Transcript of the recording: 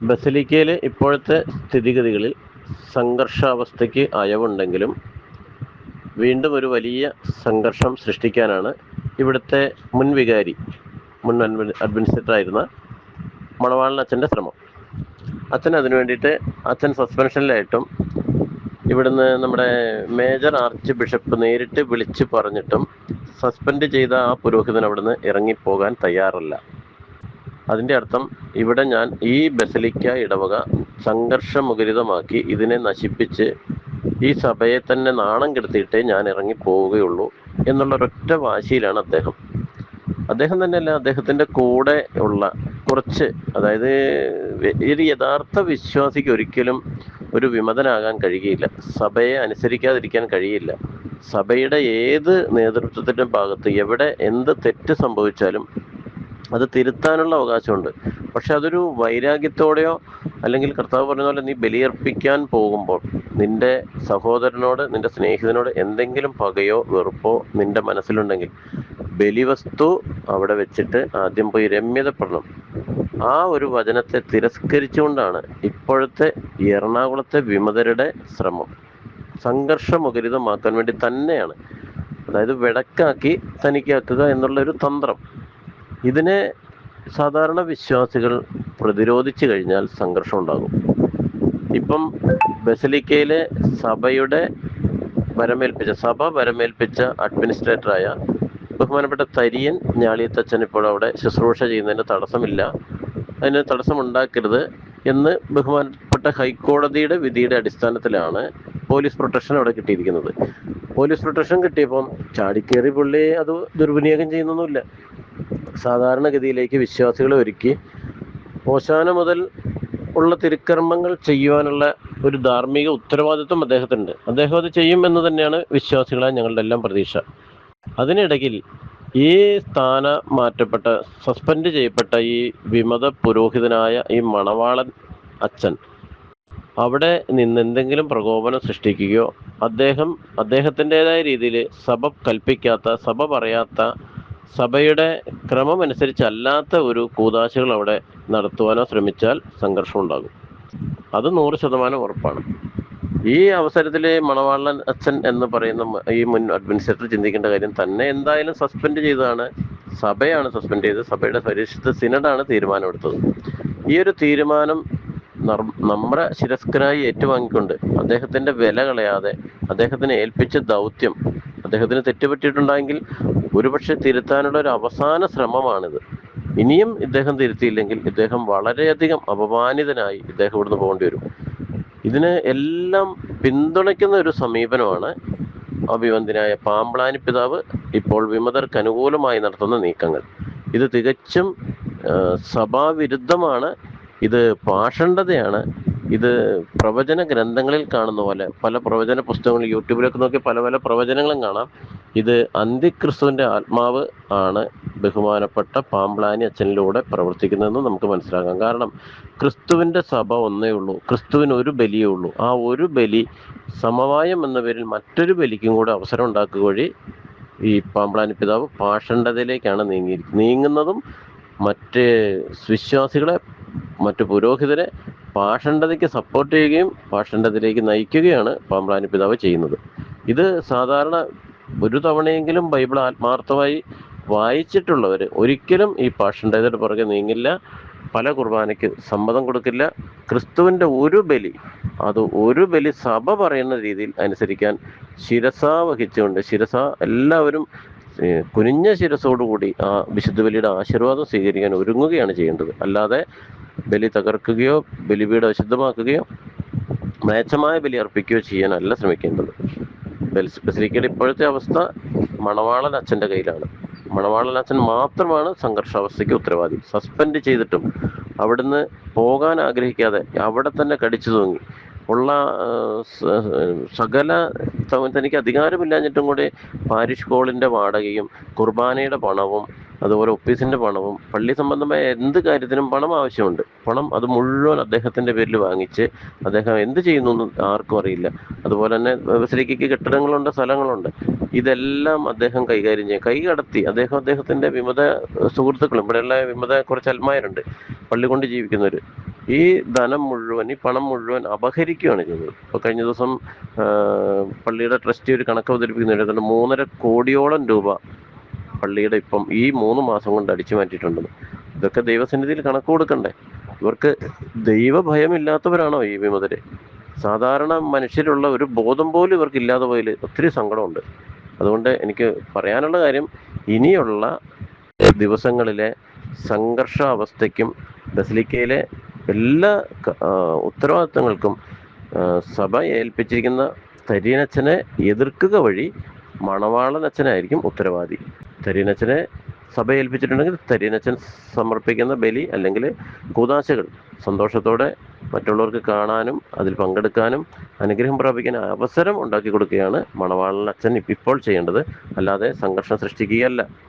ബസലിക്കയിൽ ഇപ്പോഴത്തെ സ്ഥിതിഗതികളിൽ സംഘർഷാവസ്ഥയ്ക്ക് അയവുണ്ടെങ്കിലും വീണ്ടും ഒരു വലിയ സംഘർഷം സൃഷ്ടിക്കാനാണ് ഇവിടുത്തെ മുൻ വികാരി മുൻ അഡ്മിനിസ്ട്രേറ്റർ ആയിരുന്ന മണവാളൻ അച്ഛന്റെ ശ്രമം. അച്ഛൻ അതിനു വേണ്ടിയിട്ട് അച്ഛൻ സസ്പെൻഷനിലായിട്ടും ഇവിടുന്ന് നമ്മുടെ മേജർ ആർച്ച് ബിഷപ്പ് നേരിട്ട് വിളിച്ച് പറഞ്ഞിട്ടും സസ്പെൻഡ് ചെയ്ത ആ പുരോഹിതൻ അവിടുന്ന് ഇറങ്ങിപ്പോകാൻ തയ്യാറല്ല. അതിന്റെ അർത്ഥം ഇവിടെ ഞാൻ ഈ ബസലിക്ക ഇടവക സംഘർഷമുഖരിതമാക്കി ഇതിനെ നശിപ്പിച്ച് ഈ സഭയെ തന്നെ നാണം കെടുത്തിയിട്ടേ ഞാൻ ഇറങ്ങി പോവുകയുള്ളൂ എന്നുള്ള ഒരൊറ്റ വാശിയിലാണ് അദ്ദേഹം. അദ്ദേഹം തന്നെയല്ല അദ്ദേഹത്തിന്റെ കൂടെ ഉള്ള കുറച്ച് അതായത് ഒരു യഥാർത്ഥ വിശ്വാസിക്ക് ഒരിക്കലും ഒരു വിമതനാകാൻ കഴിയുകയില്ല. സഭയെ അനുസരിക്കാതിരിക്കാൻ കഴിയില്ല സഭയുടെ ഏത് നേതൃത്വത്തിന്റെ ഭാഗത്ത് എവിടെ എന്ത് തെറ്റ് സംഭവിച്ചാലും അത് തിരുത്താനുള്ള അവകാശമുണ്ട്. പക്ഷെ അതൊരു വൈരാഗ്യത്തോടെയോ അല്ലെങ്കിൽ കർത്താവ് പറഞ്ഞ പോലെ നീ ബലിയർപ്പിക്കാൻ പോകുമ്പോൾ നിന്റെ സഹോദരനോട് നിന്റെ സ്നേഹിതനോട് എന്തെങ്കിലും പകയോ വെറുപ്പോ നിന്റെ മനസ്സിലുണ്ടെങ്കിൽ ബലിവസ്തു അവിടെ വെച്ചിട്ട് ആദ്യം പോയി രമ്യതപ്പെടണം. ആ ഒരു വചനത്തെ തിരസ്കരിച്ചുകൊണ്ടാണ് ഇപ്പോഴത്തെ എറണാകുളത്തെ വിമതരുടെ ശ്രമം. സംഘർഷമുഖരിതമാക്കാൻ വേണ്ടി തന്നെയാണ്. അതായത് വിടക്കാക്കി തനിക്കാക്കുക എന്നുള്ള ഒരു തന്ത്രം. ഇതിനെ സാധാരണ വിശ്വാസികൾ പ്രതിരോധിച്ചു കഴിഞ്ഞാൽ സംഘർഷം ഉണ്ടാകും. ഇപ്പം ബസലിക്കയിലെ സഭയുടെ വരമേൽപ്പിച്ച സഭ വരമേൽപ്പിച്ച അഡ്മിനിസ്ട്രേറ്ററായ ബഹുമാനപ്പെട്ട തരിയൻ ഞാളിയത്തച്ഛൻ ഇപ്പോൾ അവിടെ ശുശ്രൂഷ ചെയ്യുന്നതിന് തടസ്സമില്ല. അതിന് തടസ്സമുണ്ടാക്കരുത് എന്ന് ബഹുമാനപ്പെട്ട ഹൈക്കോടതിയുടെ വിധിയുടെ അടിസ്ഥാനത്തിലാണ് പോലീസ് പ്രൊട്ടക്ഷൻ അവിടെ കിട്ടിയിരിക്കുന്നത്. പോലീസ് പ്രൊട്ടക്ഷൻ കിട്ടിയപ്പം ചാടിക്കേറി പുള്ളി അത് ദുർവിനിയോഗം ചെയ്യുന്നൊന്നുമില്ല. സാധാരണഗതിയിലേക്ക് വിശ്വാസികളെ ഒരുക്കി ഓശാന മുതൽ ഉള്ള തിരുക്കർമ്മങ്ങൾ ചെയ്യുവാനുള്ള ഒരു ധാർമ്മിക ഉത്തരവാദിത്വം അദ്ദേഹത്തിനുണ്ട്. അദ്ദേഹം അത് ചെയ്യും എന്ന് തന്നെയാണ് വിശ്വാസികളായ ഞങ്ങളുടെ എല്ലാം പ്രതീക്ഷ. അതിനിടയിൽ ഈ സ്ഥാന മാറ്റപ്പെട്ട സസ്പെൻഡ് ചെയ്യപ്പെട്ട ഈ വിമത പുരോഹിതനായ ഈ മണവാളൻ അച്ഛൻ അവിടെ നിന്ന് എന്തെങ്കിലും പ്രകോപനം സൃഷ്ടിക്കുകയോ അദ്ദേഹം അദ്ദേഹത്തിന്റെതായ രീതിയിൽ സഭ കൽപ്പിക്കാത്ത സഭ പറയാത്ത സഭയുടെ ക്രമം അനുസരിച്ചല്ലാത്ത ഒരു കൂതാശകൾ അവിടെ നടത്തുവാനോ ശ്രമിച്ചാൽ സംഘർഷം ഉണ്ടാകും. അത് നൂറ് ശതമാനം ഉറപ്പാണ്. ഈ അവസരത്തിൽ മണവാളൻ അച്ഛൻ എന്ന് പറയുന്ന ഈ മുൻ അഡ്മിനിസ്ട്രേറ്റർ ചിന്തിക്കേണ്ട കാര്യം തന്നെ എന്തായാലും സസ്പെൻഡ് ചെയ്തതാണ്. സഭയാണ് സസ്പെൻഡ് ചെയ്തത്. സഭയുടെ പരിശുദ്ധ സിനഡാണ് തീരുമാനമെടുത്തത്. ഈ ഒരു തീരുമാനം നമ്മുടെ ശിരസ്കരായി ഏറ്റുവാങ്ങിക്കൊണ്ട് അദ്ദേഹത്തിന്റെ വില കളയാതെ അദ്ദേഹത്തിന് ഏൽപ്പിച്ച ദൗത്യം അദ്ദേഹത്തിന് തെറ്റുപറ്റിയിട്ടുണ്ടെങ്കിൽ ഒരുപക്ഷെ തിരുത്താനുള്ള ഒരു അവസാന ശ്രമമാണിത്. ഇനിയും ഇദ്ദേഹം തിരുത്തിയില്ലെങ്കിൽ ഇദ്ദേഹം വളരെയധികം അപമാനിതനായി ഇദ്ദേഹം ഇവിടുന്ന് പോകേണ്ടി വരും. ഇതിന് എല്ലാം പിന്തുണയ്ക്കുന്ന ഒരു സമീപനമാണ് അഭിവന്ദനായ പാമ്പ്ളാനി പിതാവ് ഇപ്പോൾ വിമതർക്ക് അനുകൂലമായി നടത്തുന്ന നീക്കങ്ങൾ. ഇത് തികച്ചും സഭാവിരുദ്ധമാണ്. ഇത് പാഷണ്ഡതയാണ്. ഇത് പ്രവചന ഗ്രന്ഥങ്ങളിൽ കാണുന്ന പോലെ പല പ്രവചന പുസ്തകങ്ങൾ യൂട്യൂബിലൊക്കെ നോക്കി പല പല പ്രവചനങ്ങളും കാണാം. ഇത് അന്തിക്രിസ്തുവിന്റെ ആത്മാവ് ആണ് ബഹുമാനപ്പെട്ട പാമ്പ്ലാനി അച്ഛനിലൂടെ പ്രവർത്തിക്കുന്നതെന്ന് നമുക്ക് മനസ്സിലാക്കാം. കാരണം ക്രിസ്തുവിന്റെ സഭ ഒന്നേ ഉള്ളൂ ക്രിസ്തുവിന് ഒരു ബലിയേ ഉള്ളൂ. ആ ഒരു ബലി സമവായം എന്ന പേരിൽ മറ്റൊരു ബലിക്കും കൂടെ അവസരം ഉണ്ടാക്കുക വഴി ഈ പാമ്പ്ലാനി പിതാവ് പാഷണ്ഡതയിലേക്കാണ് നീങ്ങിയിരിക്കുന്നത്. നീങ്ങുന്നതും മറ്റ് വിശ്വാസികളെ മറ്റു പുരോഹിതരെ പാഷണ്ഡതയ്ക്ക് സപ്പോർട്ട് ചെയ്യുകയും പാഷണ്ഡതയിലേക്ക് നയിക്കുകയാണ് പാമ്പ്രാനി പിതാവ് ചെയ്യുന്നത്. ഇത് സാധാരണ ഒരു തവണയെങ്കിലും ബൈബിൾ ആത്മാർത്ഥമായി വായിച്ചിട്ടുള്ളവർ ഒരിക്കലും ഈ പാഷണ്ഡതയുടെ പുറകെ നീങ്ങില്ല. പല കുർബാനയ്ക്ക് സമ്മതം കൊടുക്കില്ല. ക്രിസ്തുവിന്റെ ഒരു ബലി അത് ഒരു ബലി സഭ പറയുന്ന രീതിയിൽ അനുസരിക്കാൻ ശിരസ വഹിച്ചുകൊണ്ട് ശിരസ എല്ലാവരും കുനിഞ്ഞ ശിരസോടുകൂടി ആ വിശുദ്ധ ബലിയുടെ ആശീർവാദം സ്വീകരിക്കാൻ ഒരുങ്ങുകയാണ് ചെയ്യേണ്ടത്. അല്ലാതെ ബലി തകർക്കുകയോ ബലിപീഠം അശുദ്ധമാക്കുകയോ മ്ലേച്ഛമായ ബലി അർപ്പിക്കുകയോ ചെയ്യാനല്ല ശ്രമിക്കേണ്ടത്. ബെൽസ് ബസിലിക്കയുടെ ഇപ്പോഴത്തെ അവസ്ഥ മണവാളൻ അച്ഛന്റെ കയ്യിലാണ്. മണവാളൻ അച്ഛൻ മാത്രമാണ് സംഘർഷാവസ്ഥയ്ക്ക് ഉത്തരവാദി. സസ്പെൻഡ് ചെയ്തിട്ടും അവിടുന്ന് പോകാൻ ആഗ്രഹിക്കാതെ അവിടെ തന്നെ കടിച്ചു തൂങ്ങി. ഉള്ള സകല തനിക്ക് അധികാരമില്ലാഞ്ഞിട്ടും കൂടി പാരിഷ് ഹോളിന്റെ വാടകയും കുർബാനയുടെ പണവും അതുപോലെ ഓഫീസിന്റെ പണവും പള്ളി സംബന്ധമായ എന്ത് കാര്യത്തിനും പണം ആവശ്യമുണ്ട്. പണം അത് മുഴുവൻ അദ്ദേഹത്തിന്റെ പേരിൽ വാങ്ങിച്ച് അദ്ദേഹം എന്ത് ചെയ്യുന്നു എന്ന് ആർക്കും അറിയില്ല. അതുപോലെ തന്നെ ബസിലിക്കയ്ക്ക് കെട്ടിടങ്ങളുണ്ട് സ്ഥലങ്ങളുണ്ട്. ഇതെല്ലാം അദ്ദേഹം കൈകാര്യം ചെയ്യും. കൈ കടത്തി അദ്ദേഹം അദ്ദേഹത്തിന്റെ വിമത സുഹൃത്തുക്കളും ഇവിടെയുള്ള വിമത കുറച്ച് അൽമാരുണ്ട് പള്ളി കൊണ്ട് ജീവിക്കുന്നവർ ഈ ധനം മുഴുവൻ ഈ പണം മുഴുവൻ അപഹരിക്കുകയാണ് ചെയ്തത്. ഇപ്പോൾ കഴിഞ്ഞ ദിവസം പള്ളിയുടെ ട്രസ്റ്റി ഒരു കണക്ക് അവതരിപ്പിക്കുന്നുണ്ട്. മൂന്നര കോടിയോളം രൂപ പള്ളിയുടെ ഇപ്പം ഈ മൂന്ന് മാസം കൊണ്ട് അടിച്ചു മാറ്റിയിട്ടുണ്ടെന്ന് ഇതൊക്കെ ദൈവസന്നിധിയിൽ കണക്ക് കൊടുക്കണ്ടേ? ഇവർക്ക് ദൈവഭയമില്ലാത്തവരാണോ ഈ വിമതര്? സാധാരണ മനുഷ്യരുള്ള ഒരു ബോധം പോലും ഇവർക്ക് ഇല്ലാതെ ഒത്തിരി സങ്കടമുണ്ട്. അതുകൊണ്ട് എനിക്ക് പറയാനുള്ള കാര്യം ഇനിയുള്ള ദിവസങ്ങളിലെ സംഘർഷാവസ്ഥയ്ക്കും ബസലിക്കയിലെ എല്ലാ ഉത്തരവാദിത്തങ്ങൾക്കും സഭ ഏൽപ്പിച്ചിരിക്കുന്ന തരീനച്ഛനെ എതിർക്കുക വഴി മണവാളനച്ഛനായിരിക്കും ഉത്തരവാദി. തരീനച്ഛനെ സഭ ഏൽപ്പിച്ചിട്ടുണ്ടെങ്കിൽ തരീനച്ചൻ സമർപ്പിക്കുന്ന ബലി അല്ലെങ്കിൽ കൂതാശകൾ സന്തോഷത്തോടെ മറ്റുള്ളവർക്ക് കാണാനും അതിൽ പങ്കെടുക്കാനും അനുഗ്രഹം പ്രാപിക്കാൻ അവസരം ഉണ്ടാക്കി കൊടുക്കുകയാണ് മണവാളൻ അച്ഛൻ ഇപ്പോൾ ചെയ്യേണ്ടത്. അല്ലാതെ സംഘർഷം സൃഷ്ടിക്കുകയല്ല.